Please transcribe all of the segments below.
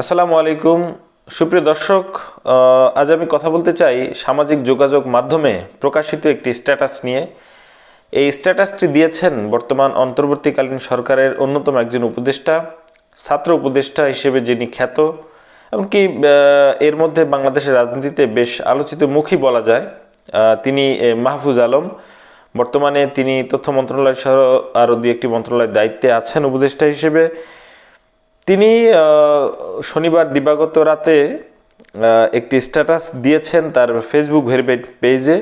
আসসালামু আলাইকুম। সুপ্রিয় দর্শক আজ আমি কথা বলতে চাই সামাজিক যোগাযোগ মাধ্যমে প্রকাশিত একটি স্ট্যাটাস নিয়ে। এই স্ট্যাটাসটি দিয়েছেন বর্তমান অন্তর্বর্তীকালীন সরকারের অন্যতম একজন উপদেষ্টা, ছাত্র উপদেষ্টা হিসেবে যিনি খ্যাত এমনকি এর মধ্যে বাংলাদেশের রাজনীতিতে বেশ আলোচিত মুখী বলা যায় তিনি মাহফুজ আলম। বর্তমানে তিনি তথ্য মন্ত্রণালয় সহ আরও দুই একটি মন্ত্রণালয়ের দায়িত্বে আছেন উপদেষ্টা হিসেবে। তিনি শনিবার দিবাগত রাতে একটি স্ট্যাটাস দিয়েছেন তার ফেসবুক ভেরিফাইড পেজে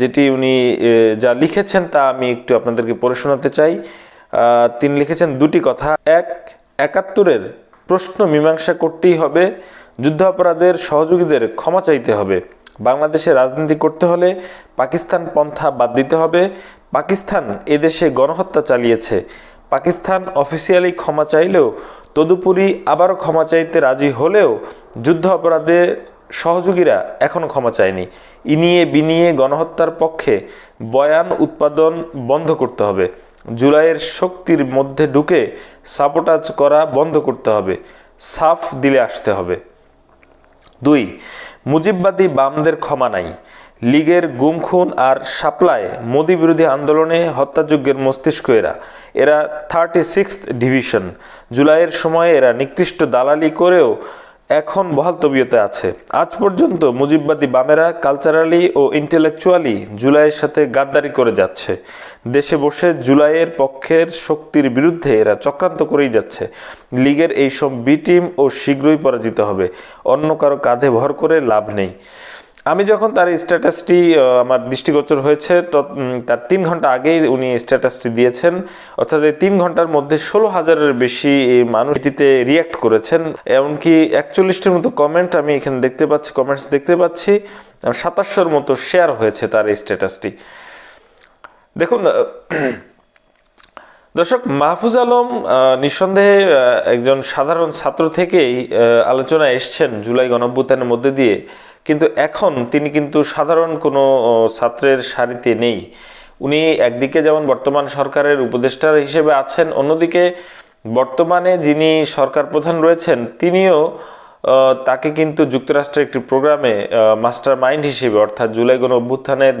যেটি উনি যা লিখেছেন তা আমি একটু আপনাদেরকে পড়ে শোনাতে চাই। তিনি লিখেছেন দুটি কথা। এক, একাত্তরের প্রশ্ন মীমাংসা করতেই হবে, যুদ্ধাপরাধের সহযোগীদের ক্ষমা চাইতে হবে। বাংলাদেশে রাজনীতি করতে হলে পাকিস্তান পন্থা বাদ দিতে হবে। পাকিস্তান এদেশে গণহত্যা চালিয়েছে। পাকিস্তান অফিসিয়ালি ক্ষমা চাইলেও, তদুপরি আবারও ক্ষমা চাইতে রাজি হলেও যুদ্ধ অপরাধে সহযোগীরা এখনও ক্ষমা চায়নি। ইনিয়ে বিনিয়ে গণহত্যার পক্ষে বয়ান উৎপাদন বন্ধ করতে হবে। জুলাইয়ের শক্তির মধ্যে ঢুকে সাবোটাজ করা বন্ধ করতে হবে। সাফ দিলে আসতে হবে। দুই, মুজিববাদী বামদের ক্ষমা নাই। লীগের গুমখুন আর সাপ্লায় মোদি বিরোধী আন্দোলনে হত্যাযজ্ঞের মস্তিষ্ক এরা। এরা থার্টি সিক্স ডিভিশন জুলাইয়ের সময়ে এরা নিকৃষ্ট দালালি করেও এখন বহাল তবিয়তে আছে। আজ পর্যন্ত মুজিববাদী বামেরা কালচারালি ও ইন্টেলেকচুয়ালি জুলাইয়ের সাথে গাদ্দারি করে যাচ্ছে। দেশে বসে জুলাইয়ের পক্ষের শক্তির বিরুদ্ধে এরা চক্রান্ত করেই যাচ্ছে। লীগের এই সব বি টিম ও শীঘ্রই পরাজিত হবে। অন্য কারও কাঁধে ভর করে লাভ নেই। আমি যখন তার স্ট্যাটাসটি আমার দৃষ্টিগোচর হয়েছে তো তার তিন ঘণ্টা আগেই উনি স্ট্যাটাসটি দিয়েছেন। অর্থাৎ এই তিন ঘণ্টার মধ্যে ষোলো হাজারের বেশি মানুষ এটিতে রিয়াক্ট করেছেন। এমনকি একচল্লিশটির মতো কমেন্ট আমি এখানে দেখতে পাচ্ছি কমেন্টস দেখতে পাচ্ছি সাতাশশোর মতো শেয়ার হয়েছে তার এই স্ট্যাটাসটি দেখুন দর্শক মাহফুজ আলম নিঃসন্দেহে একজন সাধারণ ছাত্র থেকেই আহ, আলোচনায় এসছেন জুলাই গণঅভ্যুত্থানের মধ্যে দিয়ে। কিন্তু এখন তিনি কিন্তু সাধারণ কোনো ছাত্রের সারিতে নেই। উনি একদিকে যেমন বর্তমান সরকারের উপদেষ্টা হিসেবে আছেন, অন্যদিকে বর্তমানে যিনি সরকার প্রধান রয়েছেন, তিনিও তাকে কিন্তু যুক্তরাষ্ট্রের একটি প্রোগ্রামে মাস্টার মাইন্ড হিসেবে, অর্থাৎ জুলাই গণ অভ্যুত্থানের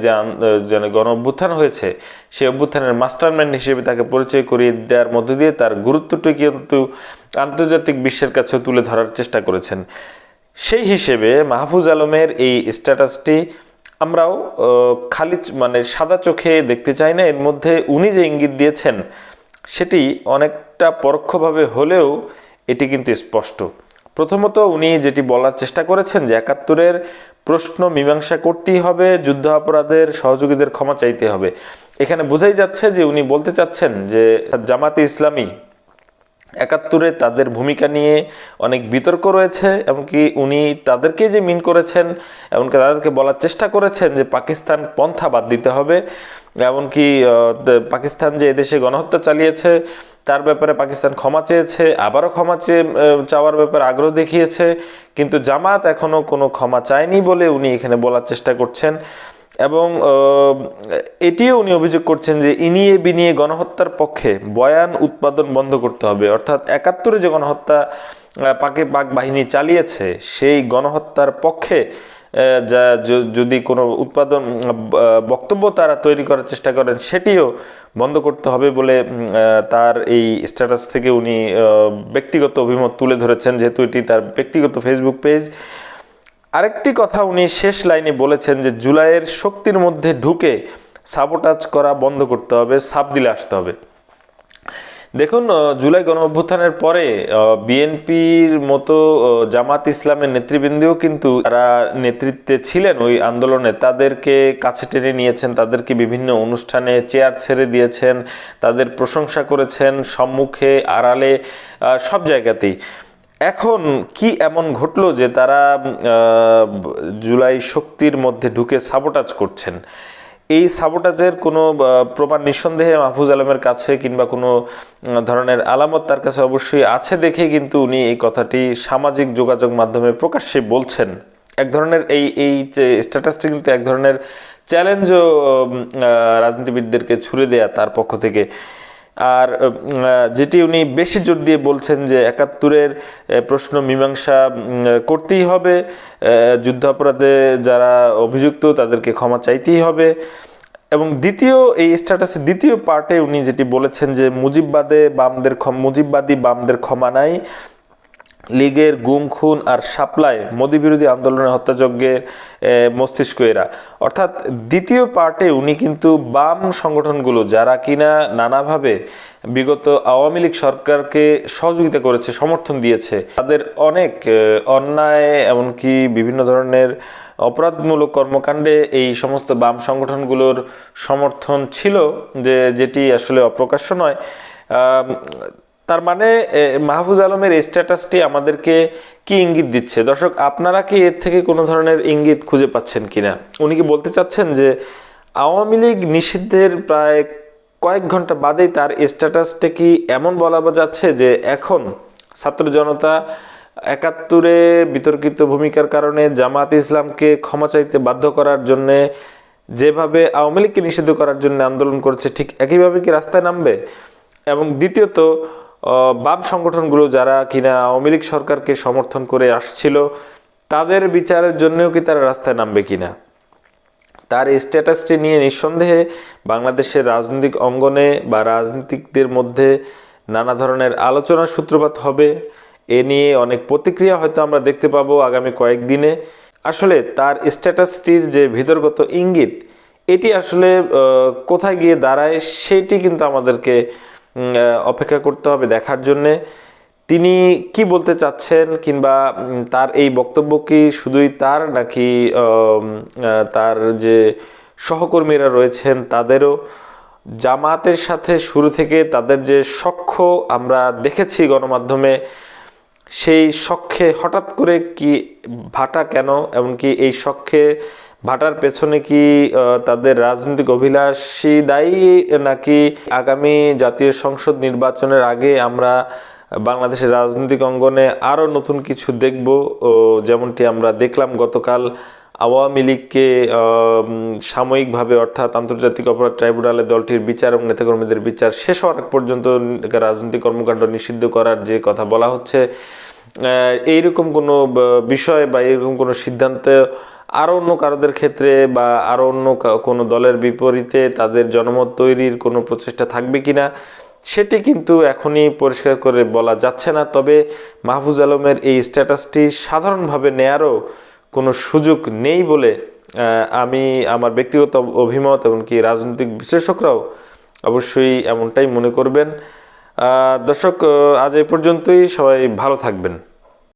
যে গণ অভ্যুত্থান হয়েছে, সেই অভ্যুত্থানের মাস্টার মাইন্ড হিসেবে তাকে পরিচয় করিয়ে দেওয়ার মধ্য দিয়ে তার গুরুত্বটি কিন্তু আন্তর্জাতিক বিশ্বের কাছে তুলে ধরার চেষ্টা করেছেন। সেই হিসেবে মাহফুজ আলমের এই স্ট্যাটাসটি আমরাও খালি মানে সাদা চোখে দেখতে চাই না, এর মধ্যে উনি যে ইঙ্গিত দিয়েছেন সেটি অনেকটা পরোক্ষভাবে হলেও এটি কিন্তু স্পষ্ট। প্রথমত উনি যেটি বলার চেষ্টা করেছেন যে একাত্তরের প্রশ্ন মীমাংসা করতেই হবে, যুদ্ধ অপরাধের সহযোগীদের ক্ষমা চাইতে হবে। এখানে বোঝাই যাচ্ছে যে উনি বলতে চাচ্ছেন যে জামাতে ইসলামী একাত্তরে তাদের ভূমিকা নিয়ে অনেক বিতর্ক রয়েছে, এমনকি উনি তাদেরকে যে মিন করেছেন, এমনকি তাদেরকে বলার চেষ্টা করেছেন যে পাকিস্তান পন্থা বাদ দিতে হবে। এমনকি পাকিস্তান যে এদেশে গণহত্যা চালিয়েছে, তার ব্যাপারে পাকিস্তান ক্ষমা চেয়েছে, আবারও ক্ষমা চেয়ে চাওয়ার ব্যাপারে আগ্রহ দেখিয়েছে, কিন্তু জামাত এখনও কোনো ক্ষমা চায়নি বলে উনি এখানে বলার চেষ্টা করছেন। এবং এটিও উনি অভিযোগ করছেন যে ইনিয়ে বিনিয়ে গণহত্যার পক্ষে বয়ান উৎপাদন বন্ধ করতে হবে। অর্থাৎ একাত্তরে যে গণহত্যা পাকে পাক বাহিনী চালিয়েছে, সেই গণহত্যার পক্ষে যা যদি কোনো উৎপাদন বক্তব্য তারা তৈরি করার চেষ্টা করেন, সেটিও বন্ধ করতে হবে বলে তার এই স্ট্যাটাস থেকে উনি ব্যক্তিগত অভিমত তুলে ধরেছেন। যেহেতু এটি তার ব্যক্তিগত ফেসবুক পেজ আরেকটি কথা উনি শেষ লাইনে বলেছেন যে জুলাইয়ের শক্তির মধ্যে ঢুকে সাবোটাজ করা বন্ধ করতে হবে সাপ দিলে আসতে হবে। দেখুন জুলাই গণ অভ্যুত্থানের পরে বিএনপির মতো জামাত ইসলামের নেতৃবৃন্দও কিন্তু তারা নেতৃত্বে ছিলেন ওই আন্দোলনে। তাদেরকে কাছে টেনে নিয়েছেন, তাদেরকে বিভিন্ন অনুষ্ঠানে চেয়ার ছেড়ে দিয়েছেন, তাদের প্রশংসা করেছেন, সম্মুখে, আড়ালে সব জায়গাতেই। এখন কি এমন ঘটলো যে তারা জুলাই শক্তির মধ্যে ঢুকে সাবোটাজ করছেন? এই সাবোটাজের কোনো প্রমাণ নিঃসন্দেহে মাহফুজ আলমের কাছে কিংবা কোনো ধরনের আলামত তার কাছে অবশ্যই আছে দেখে কিন্তু উনি এই কথাটি সামাজিক যোগাযোগ মাধ্যমে প্রকাশ্যে বলছেন। এক ধরনের এই এই স্ট্যাটাসটি কিন্তু এক ধরনের চ্যালেঞ্জও রাজনীতিবিদদেরকে ছুড়ে দেয়া তার পক্ষ থেকে। আর যেটি উনি বেশি জোর দিয়ে বলছেন যে একাত্তরের প্রশ্ন মীমাংসা করতেই হবে যুদ্ধাপরাধে যারা অভিযুক্ত তাদেরকে ক্ষমা চাইতেই হবে। এবং দ্বিতীয়, এই স্ট্যাটাসের দ্বিতীয় পার্টে উনি যেটি বলেছেন যে মুজিববাদে বামদের মুজিববাদী বামদের ক্ষমা নাই লীগের গুম, খুন আর সাপ্লাই মোদী বিরোধী আন্দোলনের হত্যাযজ্ঞের মস্তিষ্ক এরা। অর্থাৎ দ্বিতীয় পার্টে উনি কিন্তু বাম সংগঠনগুলো, যারা কিনা নানাভাবে বিগত আওয়ামী লীগ সরকারকে সহযোগিতা করেছে, সমর্থন দিয়েছে, তাদের অনেক অন্যায়, এমনকি বিভিন্ন ধরনের অপরাধমূলক কর্মকাণ্ডে এই সমস্ত বাম সংগঠনগুলোর সমর্থন ছিল যে, যেটি আসলে অপ্রকাশ্য নয়। তার মানে মাহফুজ আলমের স্ট্যাটাসটি আমাদেরকে কি ইঙ্গিত দিচ্ছে? দর্শক, আপনারা কি এর থেকে কোনো ধরনের ইঙ্গিত খুঁজে পাচ্ছেন কিনা? উনি কি বলতে চাচ্ছেন যে, আওয়ামী লীগ নিষিদ্ধের প্রায় কয়েক ঘণ্টা বাদেই তার স্ট্যাটাসটা কি এমন বলা যাচ্ছে যে, এখন ছাত্র জনতা একাত্তরে বিতর্কিত ভূমিকার কারণে জামাত ইসলামকে ক্ষমা চাইতে বাধ্য করার জন্যে, যেভাবে আওয়ামী লীগকে নিষিদ্ধ করার জন্য আন্দোলন করছে, ঠিক একইভাবে কি রাস্তায় নামবে? এবং দ্বিতীয়ত বাম সংগঠনগুলো যারা কিনা আওয়ামী লীগ সরকারকে সমর্থন করে আসছিল, তাদের বিচারের জন্যও কি তারা রাস্তায় নামবে কিনা? তার স্ট্যাটাসটি নিয়ে নিঃসন্দেহে বাংলাদেশের রাজনৈতিক অঙ্গনে বা রাজনীতিকদের মধ্যে নানা ধরনের আলোচনার সূত্রপাত হবে। এ নিয়ে অনেক প্রতিক্রিয়া হয়তো আমরা দেখতে পাবো আগামী কয়েকদিনে। আসলে তার স্ট্যাটাসটির যে ভিতরগত ইঙ্গিত, এটি আসলে কোথায় গিয়ে দাঁড়ায়, সেটি কিন্তু আমাদেরকে অপেক্ষা করতে হবে দেখার জন্যে। তিনি কি বলতে চাচ্ছেন কিংবা তার এই বক্তব্য কি শুধুই তার নাকি তার যে সহকর্মীরা রয়েছেন তাদেরও? জামাতের সাথে শুরু থেকে তাদের যে সখ্য আমরা দেখেছি গণমাধ্যমে, সেই সখ্যে হঠাৎ করে কি ভাটা কেন? এমনকি এই সখ্যে ভাটার পেছনে কি তাদের রাজনৈতিক অভিলাষী দায়ী নাকি আগামী জাতীয় সংসদ নির্বাচনের আগে আমরা বাংলাদেশের রাজনৈতিক অঙ্গনে আরও নতুন কিছু দেখব? যেমনটি আমরা দেখলাম গতকাল আওয়ামী লীগকে সাময়িকভাবে অর্থাৎ আন্তর্জাতিক অপরাধ ট্রাইব্যুনালে দলটির বিচার এবং নেতাকর্মীদের বিচার শেষ হওয়ার পর্যন্ত রাজনৈতিক কর্মকাণ্ড নিষিদ্ধ করার যে কথা বলা হচ্ছে এইরকম কোনো বিষয় বা এরকম কোনো সিদ্ধান্ত আরও অন্য কারোদের ক্ষেত্রে বা আরও অন্য কোনো দলের বিপরীতে তাদের জনমত তৈরির কোনো প্রচেষ্টা থাকবে কিনা, সেটি কিন্তু এখনই পরিষ্কার করে বলা যাচ্ছে না। তবে মাহফুজ আলমের এই স্ট্যাটাসটি সাধারণভাবে নেয়ারও কোনো সুযোগ নেই বলে আমি আমার ব্যক্তিগত অভিমত এমনকি রাজনৈতিক বিশ্লেষকরাও অবশ্যই এমনটাই মনে করবেন। দর্শক আজ এই পর্যন্তই। সবাই ভালো থাকবেন।